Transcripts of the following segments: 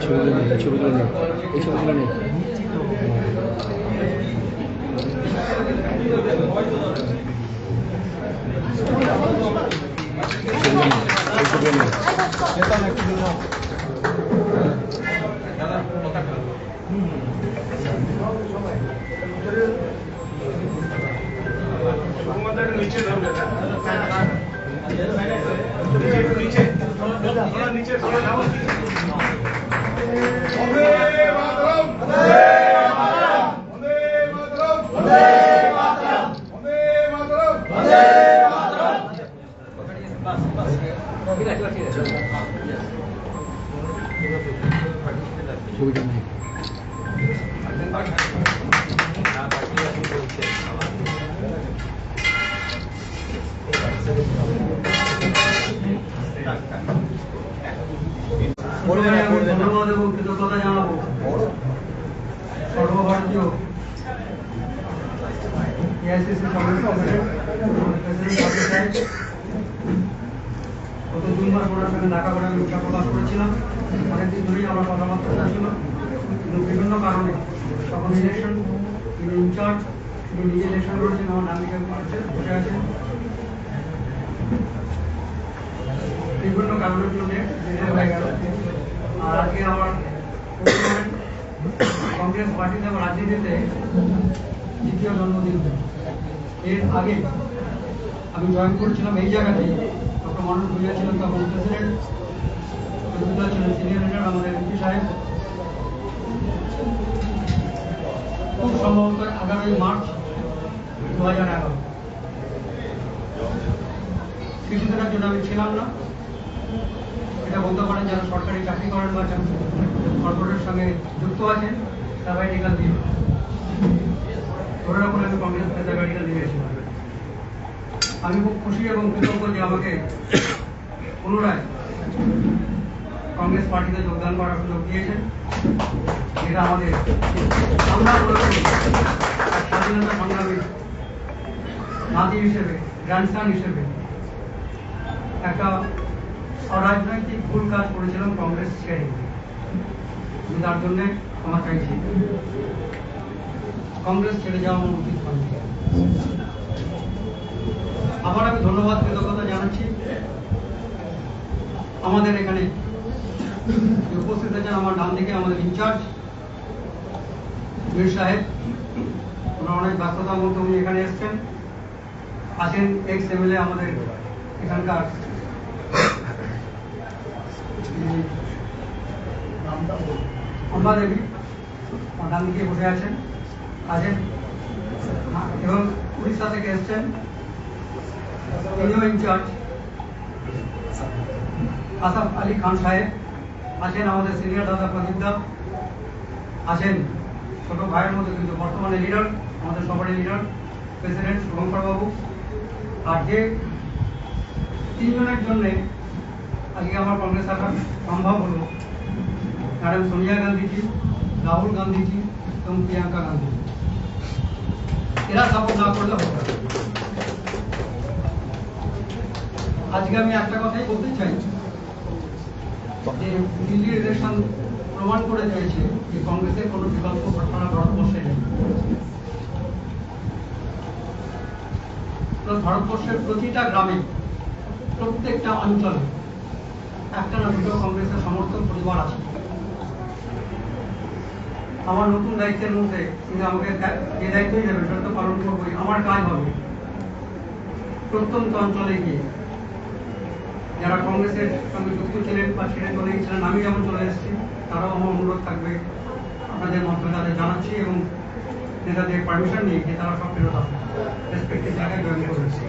ছবিগুলো নেই এই ছবিগুলো নেই এই ছবিগুলো নেই ছবিগুলো নেই, এই ছবিগুলো নেই নিচে ধরবে একটু নিচে Gracias. আমি ধন্যবাদ এবং কৃতজ্ঞতা জানাব। সর্বভারতীয়। এআইসিসি গত দুই মাস ওনার সঙ্গে দেখা করে আমি ইচ্ছা প্রকাশ করেছিলাম। অনেকদিন ধরেই আমার কথাবার্তা ছিল কিন্তু বিভিন্ন কারণে তখন ইলেকশন তিনি ইনচার্জ তিনি নিজে ইলেকশন করেছেন আমার ডান দিকে বসে আছেন। বিভিন্ন কারণের জন্য হয়ে গেল। আর আমার কংগ্রেস পার্টিতে আমার রাজনীতিতে দ্বিতীয় জন্মদিন। এর আগে আমি জয়েন করেছিলাম এই জায়গাতেই। ডক্টর মনোজ ভুইয়া ছিলেন তখন প্রেসিডেন্ট রবীন্দ্র ছিলেন সিনিয়র লিডার আমাদের এমপি সাহেব। খুব সম্ভবত আগামী মার্চ দু হাজার এগারো। কিছুদিনের জন্য আমি ছিলাম না। এটা বলতে পারেন যারা সরকারি চাকরি করেন বা কর্পোরেটের সঙ্গে যুক্ত আছেন সাবাইটিক্যাল দিয়ে ধরে রাখুন, আমি কংগ্রেস সাবাইটিক্যাল দিয়েছিলাম আমি খুব খুশি এবং কৃতজ্ঞ যে আমাকে পুনরায় কংগ্রেস পার্টিতে যোগদান করার সুযোগ দিয়েছেন। এটা আমাদের স্বাধীনতা সংগ্রামী নাতি হিসেবে গ্র্যান্ডসান হিসেবে, একটা অরাজনৈতিক ভুল কাজ করেছিলাম কংগ্রেস ছেড়ে তার জন্য ক্ষমা চাইছি। কংগ্রেস ছেড়ে যাওয়া আমার উচিত হয়নি। আবার আমি ধন্যবাদ, কৃতজ্ঞতা জানাচ্ছি। আমাদের এখানে উপস্থিত আছেন, আমার ডান দিকে আমাদের ইনচার্জ মীর সাহেব। ওনার অনেক ব্যস্ততার মধ্যে উনি এখানে এসছেন। আছেন এক্স এমএলএ আমাদের এখানকার অম্বা দেবী ডান দিকে বসে আছেন? আছেন? এবং উড়িষ্যা থেকে এসছেন? তিনিও ইনচার্জ। আসাফ আলী খান সাহেব। আছেন আমাদের সিনিয়র দাদা প্রদীপ দা। আছেন ছোট ভাইয়ের মধ্যে কিন্তু বর্তমানে লিডার আমাদের সবারই লিডার প্রেসিডেন্ট শুভঙ্কর বাবু। আর যে তিনজনের জন্যে আজকে আমার কংগ্রেস আসা সম্ভব হলো। ম্যাডাম সোনিয়া গান্ধীজি, রাহুল গান্ধীজি এবং প্রিয়াঙ্কা গান্ধী। এরা সাপোর্ট না করলে হবে আজকে আমি একটা কথাই বলতে চাই, যে দিল্লি ইলেকশন প্রমাণ করে দিয়েছে যে কংগ্রেসের কোনো বিকল্প ঘটনা ভারতবর্ষে নেই। ভারতবর্ষের প্রতিটা গ্রামে প্রত্যেকটা অঞ্চলে একটা না দুটো কংগ্রেসের সমর্থক পরিবার আছে। আমার নতুন দায়িত্বের মধ্যে তিনি আমাকে যে দায়িত্বই দেবেন সেটা পালন করবোই, আমার কাজ হবে। প্রত্যন্ত অঞ্চলে গিয়ে যারা কংগ্রেসের সঙ্গে যুক্ত ছিলেন বা ছেড়ে চলে গেছিলেন আমি যেমন চলে এসেছি, তারাও আমার অনুরোধ থাকবে। আপনাদের মাধ্যমে তাদের জানাচ্ছি এবং নেতাদের পারমিশন নিয়ে যে তারা সব ফেরত আসবে রেসপেক্টিভ জায়গায় করেছে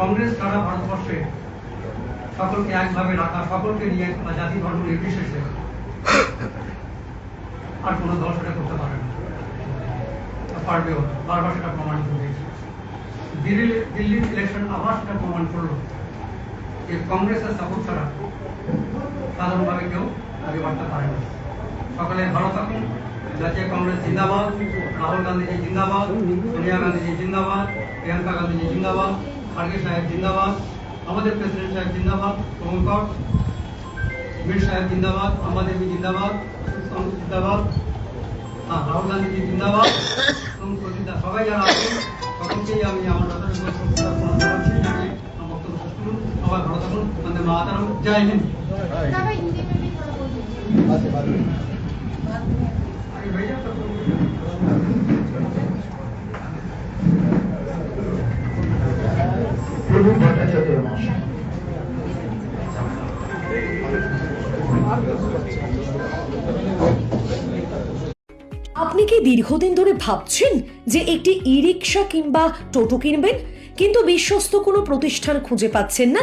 কংগ্রেস সারা ভারতবর্ষে সকলকে একভাবে রাখা সকলকে নিয়ে বা জাতি ধর্ম নির্বিশেষে আর কোনো দল সেটা করতে পারে না বা পারবেও না। বারবার সেটা প্রমাণিত হয়েছে দিল্লি দিল্লির ইলেকশন আবার সেটা প্রমাণ করল যে কংগ্রেসের সাপোর্ট ছাড়া সাধারণভাবে কেউ আগে বাড়তে পারে না সকলে ভালো থাকুন জাতীয় কংগ্রেস জিন্দাবাদ রাহুল গান্ধীজি জিন্দাবাদ সোনিয়া গান্ধীজি জিন্দাবাদ প্রিয়াঙ্কা গান্ধীজি জিন্দাবাদ খার্গে সাহেব জিন্দাবাদ আমাদের প্রেসিডেন্ট সাহেব জিন্দাবাদ কমলকট মির সাহেব জিন্দাবাদ আম্বাদেবী জিন্দাবাদ জিন্দাবাদ হ্যাঁ রাহুল গান্ধীজি জিন্দাবাদ এবং প্রতিদা সবাই যারা আছেন সকলকেই আমি আমার করছি আমার বক্তব্য শেষ করুন সবাই ভালো থাকুন আমাদের মাতারাম জয় হিন্দ আরে ভাইয়া প্রভু ভট্টাচার্য মহাশয় আপনি কি দীর্ঘদিন ধরে ভাবছেন যে একটি ই রিক্সা কিংবা টোটো কিনবেন? কিন্তু বিশ্বস্ত কোনো প্রতিষ্ঠান খুঁজে পাচ্ছেন না।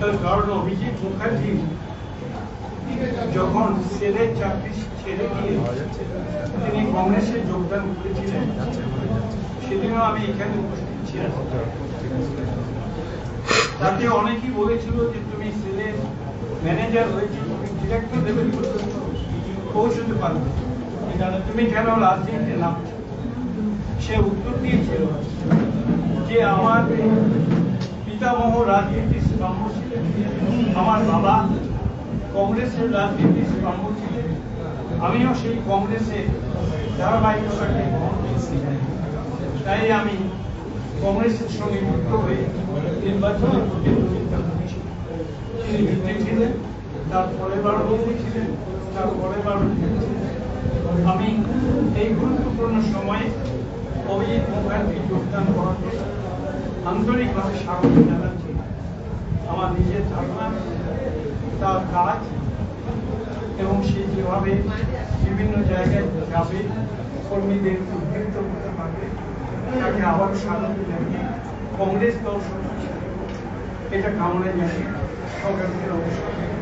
Doctor কারণ অভিজিৎ মুখার্জি যখন সেলের চাকরি ছেড়ে দিয়ে তিনি কংগ্রেসে যোগদান করেছিলেন, সেদিনও আমি এখানে উপস্থিত ছিলাম। তাতে অনেকেই বলেছিল যে তুমি সেলের ম্যানেজার হয়েছে, তুমি ডিরেক্টর লেভেল পৌঁছতে পারবে। তুমি কেন রাজনীতিতে নামছো? সে উত্তর দিয়েছিল যে আমার পিতামহ রাজনীতির স্তম্ভ ছিলেন। আমার বাবা কংগ্রেসের রাজনীতির স্তম্ভ ছিলেন। আমিও সেই কংগ্রেসের ধারাবাহিকতাকে গ্রহণ করেছি। তাই আমি কংগ্রেসের সঙ্গে যুক্ত হয়ে নির্বাচনে প্রতিদ্বন্দ্বিতা করেছি তিনি জিতেছিলেন তার পরের বার মন্ত্রী ছিলেন, তার পরের বার আমি এই গুরুত্বপূর্ণ সময়ে অভিজিৎ মুখার্জি যোগদান করাতে আন্তরিকভাবে স্বাগত জানাচ্ছি। আমার নিজের ধারণা, তার কাজ, এবং সে যেভাবে বিভিন্ন জায়গায় যাবে, কর্মীদের উদ্বৃত্ত করতে পারবে, তাকে আবার স্বাগত জানিয়ে কংগ্রেস দল এটা কামনা জানিয়ে সরকারকে অবশ্যই